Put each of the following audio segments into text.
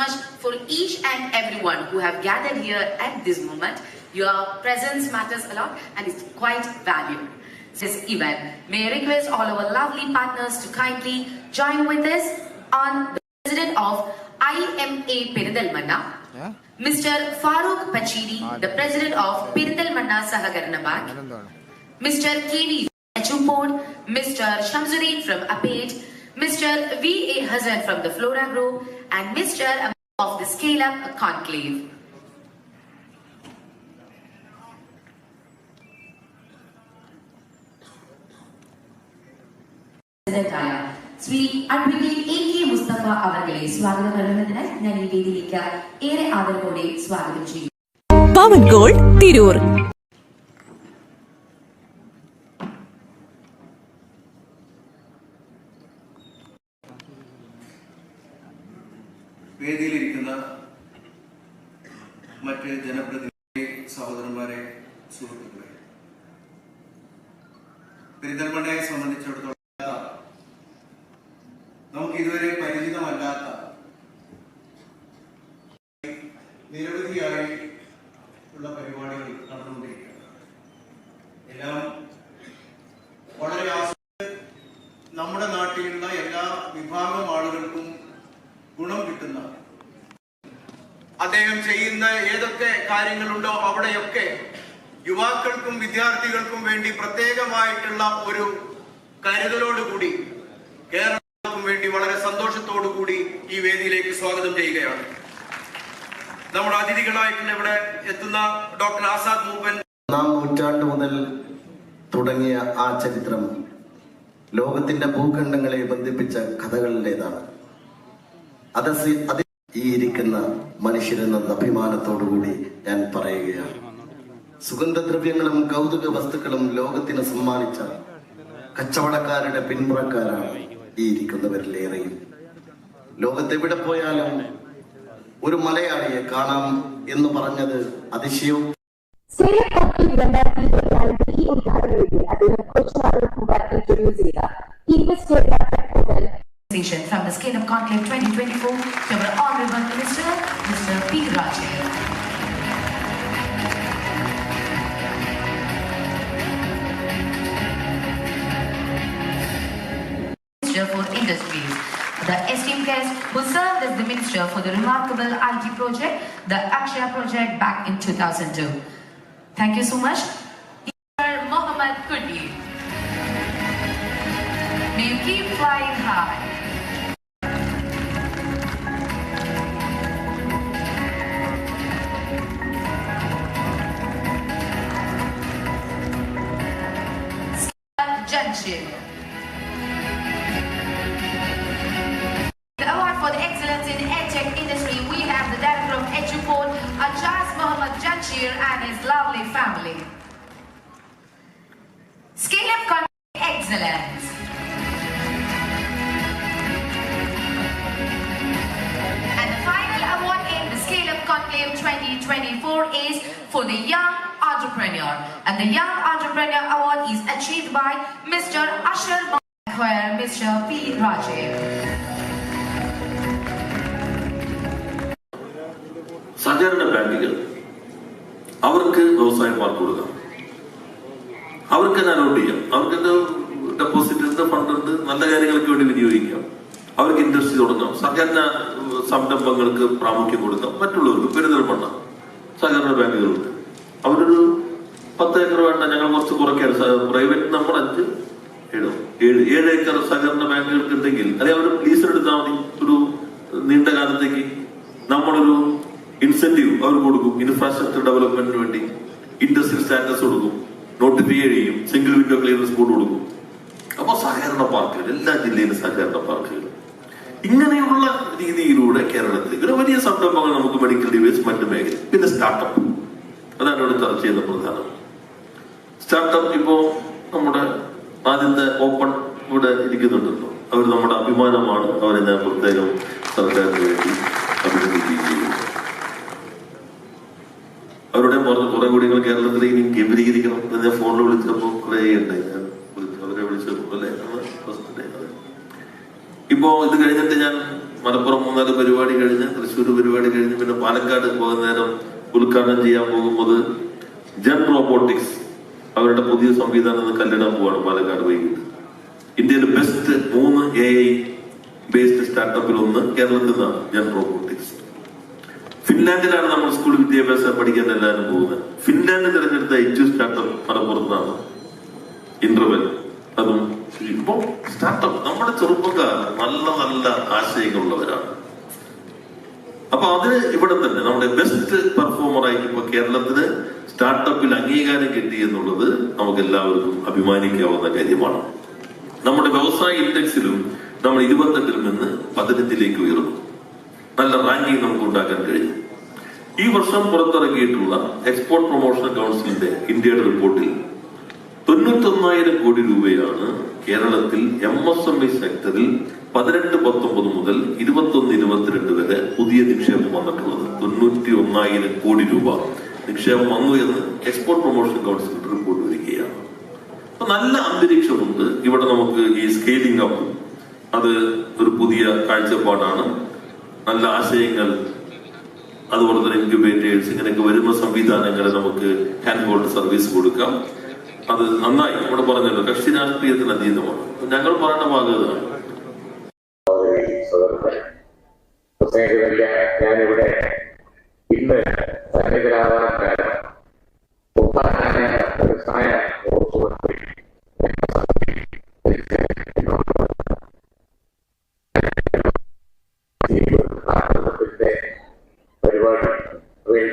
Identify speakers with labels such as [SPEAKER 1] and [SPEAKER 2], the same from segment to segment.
[SPEAKER 1] much for each and everyone who have gathered here at this moment. Your presence matters a lot and is quite valuable. This event may I request all our lovely partners to kindly join with us on the president of IMA Perindalmanna,
[SPEAKER 2] Yeah?
[SPEAKER 1] Mr. Farooq Pachiri, the president of Perindalmanna Sahakarana Bank, Mr. KV Chupod, Mr. Shamsuddin from Apate, Mr. V.A. Hazan from the Flora Group, and Mr. of the Scale Up Conclave. പ്രസിഡന്റായ Shri advocate A K Mustafa അവർകളെ സ്വാഗതം നൽകുന്നതിന് ഞാൻ ഈ വേദിയിലേക്ക് ഏറെ ആദരവോടെ സ്വാഗതം ചെയ്യുന്നു
[SPEAKER 3] പവൻ ഗോൾഡ് തിരൂർ
[SPEAKER 4] വേദിയിലിരിക്കുന്ന മറ്റ് ജനപ്രതിനിധി സഹോദരന്മാരെ സുഹൃത്തുക്കളെ. പെരിന്തൽമണ്ണയെ സംബന്ധിച്ചിടത്തോളം നമുക്ക് ഇതുവരെ അദ്ദേഹം ചെയ്യുന്ന ഏതൊക്കെ കാര്യങ്ങളുണ്ടോ അവിടെയൊക്കെ യുവാക്കൾക്കും വിദ്യാർത്ഥികൾക്കും വേണ്ടി പ്രത്യേകമായിട്ടുള്ള ഒരു കരുതലോടുകൂടി കേരളത്തിനും വേണ്ടി വളരെ കൂടി ഈ വേദിയിലേക്ക് സ്വാഗതം ചെയ്യുകയാണ്. നമ്മുടെ അതിഥികളായിട്ടുള്ള ഇവിടെ എത്തുന്ന ഡോക്ടർ ആസാദ് മൂപ്പൻ.
[SPEAKER 5] നാം നൂറ്റാണ്ട് മുതൽ തുടങ്ങിയ ആ ചരിത്രം ലോകത്തിന്റെ ഭൂഖണ്ഡങ്ങളെ ബന്ധിപ്പിച്ച കഥകളിലേതാണ്. അത് ഈ ഇരിക്കുന്ന മനുഷ്യരെന്ന അഭിമാനത്തോടുകൂടി ഞാൻ പറയുകയാണ്. സുഗന്ധദ്രവ്യങ്ങളും കൗതുക വസ്തുക്കളും ലോകത്തിന് സമ്മാനിച്ച കച്ചവടക്കാരുടെ പിന്മുറക്കാരാണ് ഈ ഇരിക്കുന്നവരിലേറെയും. ലോകത്തെവിടെ പോയാലും ഒരു മലയാളിയെ കാണാം എന്ന് പറഞ്ഞത് അതിശയവും
[SPEAKER 6] സ്ത്രീകൾക്ക് രണ്ടായിരത്തി ഇരുപത്തിനാലിന്റെ ഈ ഉദ്ഘാടനത്തിൽ അദ്ദേഹം കുറച്ചു നാളുകൾക്ക് മുമ്പ് ഇൻട്രൊഡ്യൂസ് ചെയ്ത ഇൻവെസ്റ്റേറിയ hotel
[SPEAKER 1] Station from the Scale of Conclave 2024 to our Guest who served as the Minister for the remarkable IT project, the Akshaya project back in 2002. Thank you so much. Mr. Mohammad Kudi. May you keep flying high. Junction. family. Scale up Con- excellence. And the final award in the Scale Up Conclave 2024 is for the Young Entrepreneur. And the Young Entrepreneur Award is achieved by Mr. Asher Mohammed, Mr. P. Rajiv.
[SPEAKER 7] സഹകരണ ബാങ്കുകൾ അവർക്ക് വ്യവസായം park കൊടുക്കാം. അവർക്ക് തന്നെ allot ചെയ്യാം? അവർക്ക് എന്താ ഡെപ്പോസിറ്റ് ഉണ്ട് ഫണ്ട് ഉണ്ട് നല്ല കാര്യങ്ങൾക്ക് വേണ്ടി വിനിയോഗിക്കാം. അവർക്ക് ഇൻഡസ്ട്രി തുടങ്ങാം. സഹകരണ സംരംഭങ്ങൾക്ക് പ്രാമുഖ്യം കൊടുക്കാം. മറ്റുള്ളവർക്ക് പെരുന്തൽമണ്ണ സഹകരണ ബാങ്കുകളുണ്ട്. അവരൊരു പത്ത് ഏക്കർ വേണ്ട ഞങ്ങൾ കുറച്ച് കുറയ്ക്കാൻ പ്രൈവറ്റ് നമ്മൾ അഞ്ച് ഏഴോ ഏഴ് ഏഴ് ഏക്കർ സഹകരണ ബാങ്കുകൾക്ക് ഉണ്ടെങ്കിൽ അതെ അവർ ലീസ് എടുത്താൽ മതി? ഒരു നീണ്ട കാലത്തേക്ക് ഇൻസെന്റീവ് അവർ കൊടുക്കും. ഇൻഫ്രാസ്ട്രക്ചർ ഡെവലപ്മെന്റിന് വേണ്ടി ഇൻഡസ്ട്രിയൽ സ്റ്റാറ്റസ് കൊടുക്കും. നോട്ടിഫൈ ചെയ്യും. സിംഗിൾ വിൻഡോ ക്ലിയറൻസ് ബോർഡ് കൊടുക്കും. അപ്പൊ സഹകരണ പാർക്കുകൾ എല്ലാ ജില്ലയിലും സഹകരണ പാർക്കുകൾ. ഇങ്ങനെയുള്ള രീതിയിലൂടെ കേരളത്തിൽ ഒരു വലിയ സംരംഭങ്ങൾ നമുക്ക് മെഡിക്കൽ ഡിവൈസ് മറ്റു മേഖല പിന്നെ സ്റ്റാർട്ടപ്പ് അതാണ് ഇവിടെ ചർച്ച ചെയ്യുന്ന പ്രധാനം. സ്റ്റാർട്ടപ്പ് ഇപ്പോ നമ്മുടെ ആദ്യത്തെ ഓപ്പൺ ഇവിടെ ഇരിക്കുന്നുണ്ടല്ലോ. അവർ നമ്മുടെ അഭിമാനമാണ്. അവരെ ഞാൻ പ്രത്യേകം സർക്കാരിന് വേണ്ടി അഭിനന്ദിക്കുകയും ചെയ്യുന്നു. അവരോട് പറഞ്ഞു കുറെ കൂടി നിങ്ങൾ കേരളത്തിൽ ഇനി കേന്ദ്രീകരിക്കണം എന്ന് ഞാൻ ഫോണിൽ വിളിച്ചപ്പോ കുറെ ഉണ്ടായി. ഞാൻ അവരെ വിളിച്ചപ്പോ അല്ലെ? ഇപ്പോ ഇത് കഴിഞ്ഞിട്ട് ഞാൻ മലപ്പുറം മൂന്നാൽ പരിപാടി കഴിഞ്ഞ് തൃശ്ശൂർ പരിപാടി കഴിഞ്ഞ് പിന്നെ പാലക്കാട് പോകുന്ന നേരം ഉദ്ഘാടനം ചെയ്യാൻ പോകുമ്പോൾ ജൻ റോബോട്ടിക്സ്. അവരുടെ പുതിയ സംവിധാനം കല്ലിടാൻ പോവാണ് പാലക്കാട് വൈകിട്ട്. ഇന്ത്യയിലെ ബെസ്റ്റ് മൂന്ന് എ ഐ ബേസ്ഡ് സ്റ്റാർട്ടപ്പിൽ ഒന്ന് കേരളത്തിൽ നിന്നാണ് ജൻ റോബോട്ടിക്സ്. ഫിൻലാൻഡിലാണ് നമ്മൾ സ്കൂൾ വിദ്യാഭ്യാസം പഠിക്കാൻ എല്ലാവരും പോകുന്നത്. ഫിൻലാൻഡ് തിരഞ്ഞെടുത്ത എച്ച് സ്റ്റാർട്ടപ്പ് മലപ്പുറത്താണ്. ഇന്റർവെൽ അതും ഇപ്പൊ സ്റ്റാർട്ടപ്പ് നമ്മുടെ ചെറുപ്പക്കാർ നല്ല നല്ല ആശയങ്ങളുള്ളവരാണ്. അപ്പൊ അതിന് ഇവിടെ തന്നെ നമ്മുടെ ബെസ്റ്റ് പെർഫോമർ ആയിട്ട് ഇപ്പൊ കേരളത്തിന് സ്റ്റാർട്ടപ്പിൽ അംഗീകാരം കിട്ടി എന്നുള്ളത് നമുക്ക് എല്ലാവർക്കും അഭിമാനിക്കാവുന്ന കാര്യമാണ്. നമ്മുടെ വ്യവസായ ഇൻഡെക്സിലും നമ്മൾ ഇരുപത്തെട്ടിൽ നിന്ന് പതിനെട്ടിലേക്ക് ഉയർന്നു. നല്ല റാങ്കിങ് നമുക്ക് ഉണ്ടാക്കാൻ കഴിഞ്ഞു. ഈ വർഷം പുറത്തിറക്കിയിട്ടുള്ള എക്സ്പോർട്ട് പ്രൊമോഷൻ കൗൺസിലിന്റെ ഇന്ത്യയുടെ റിപ്പോർട്ടിൽ തൊണ്ണൂറ്റൊന്നായിരം കോടി രൂപയാണ് കേരളത്തിൽ എം എസ് എം ഇ സെക്ടറിൽ പതിനെട്ട് പത്തൊമ്പത് മുതൽ ഇരുപത്തൊന്ന് ഇരുപത്തിരണ്ട് വരെ പുതിയ നിക്ഷേപം വന്നിട്ടുള്ളത്. തൊണ്ണൂറ്റി ഒന്നായിരം കോടി രൂപ നിക്ഷേപം വന്നു എന്ന് എക്സ്പോർട്ട് പ്രൊമോഷൻ കൗൺസിൽ റിപ്പോർട്ട് വരികയാണ്. അപ്പൊ നല്ല അന്തരീക്ഷമുണ്ട്. ഇവിടെ നമുക്ക് ഈ സ്കെയിലിംഗ് അപ്പ് അത് ഒരു പുതിയ കാഴ്ചപ്പാടാണ്. നല്ല ആശയങ്ങൾ അതുപോലെ തന്നെ ഇൻക്യുബേറ്റേഴ്സ് ഇങ്ങനെയൊക്കെ വരുന്ന സംവിധാനങ്ങളെ നമുക്ക് ഹാൻഡ് ഹോൾഡ് സർവീസ് കൊടുക്കാം. അത് നന്നായി ഇവിടെ പറഞ്ഞല്ലോ കക്ഷി രാഷ്ട്രീയത്തിന് അതീതമാണ്. ഞങ്ങൾ പറയുന്ന
[SPEAKER 2] ഭാഗമാണ് ഞാനിവിടെ ഇന്ന് സന്നിധരാവാൻ കാരണം പരിപാടി അപ്പൊ എനിക്കറിയാം ആ അത്യുത്സാഹത്തിന് പ്രോത്സാഹനം കൊടുക്കണം അതെല്ലാം പറയാൻ പോകുന്നില്ല ഈ നൂറ്റാണ്ട് ടെക്നോളജി ഒരു നൂറ്റാണ്ട് അനുദിനം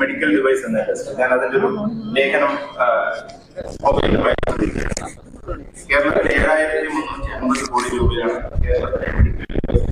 [SPEAKER 8] മെഡിക്കൽ ഡിവൈസ് എന്ന ടെസ്റ്റ് ഞാൻ അതിന്റെ ഒരു ലേഖനം ഔദ്യോഗികമായി പ്രസിദ്ധീകരിച്ചു. കേരളത്തിൽ ഏഴായിരത്തി മുന്നൂറ്റി അമ്പത് കോടി രൂപയാണ് കേരളത്തിലെ മെഡിക്കൽ ഡിവൈസ്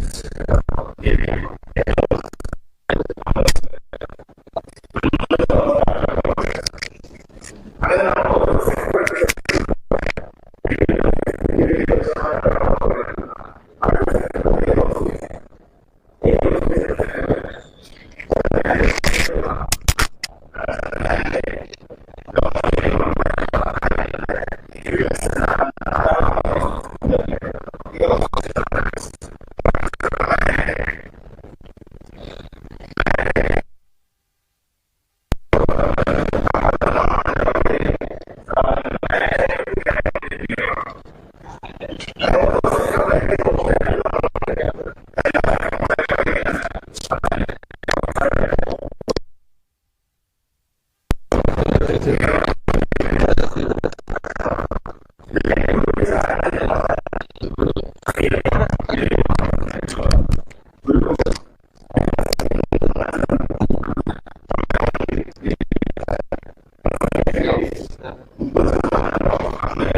[SPEAKER 8] അങ്ങനെ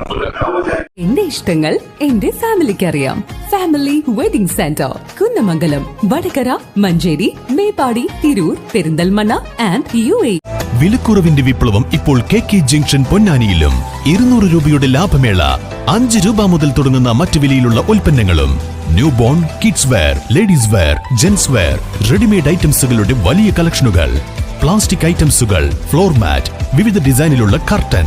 [SPEAKER 8] നമ്മൾ
[SPEAKER 3] എന്റെ ഇഷ്ടങ്ങൾ എന്റെ ഫാമിലിക്ക് അറിയാം family wedding centre Kunnamangalam Vadakara Manjeri Meppadi Tirur Perinthalmanna and U A
[SPEAKER 9] വിലക്കുറവിന്റെ വിപ്ലവം ഇപ്പോൾ കെ കെ ജംഗ്ഷൻ പൊന്നാനിയിലും. ഇരുന്നൂറ് രൂപയുടെ ലാഭമേള അഞ്ച് രൂപ മുതൽ തുടങ്ങുന്ന മറ്റു വിലയിലുള്ള ഉൽപ്പന്നങ്ങളും. New born kids wear ladies wear gents wear readymade ഐറ്റംസുകളുടെ വലിയ കളക്ഷനുകൾ പ്ലാസ്റ്റിക് ഐറ്റംസുകൾ ഫ്ലോർ മാറ്റ് വിവിധ ഡിസൈനിലുള്ള curtain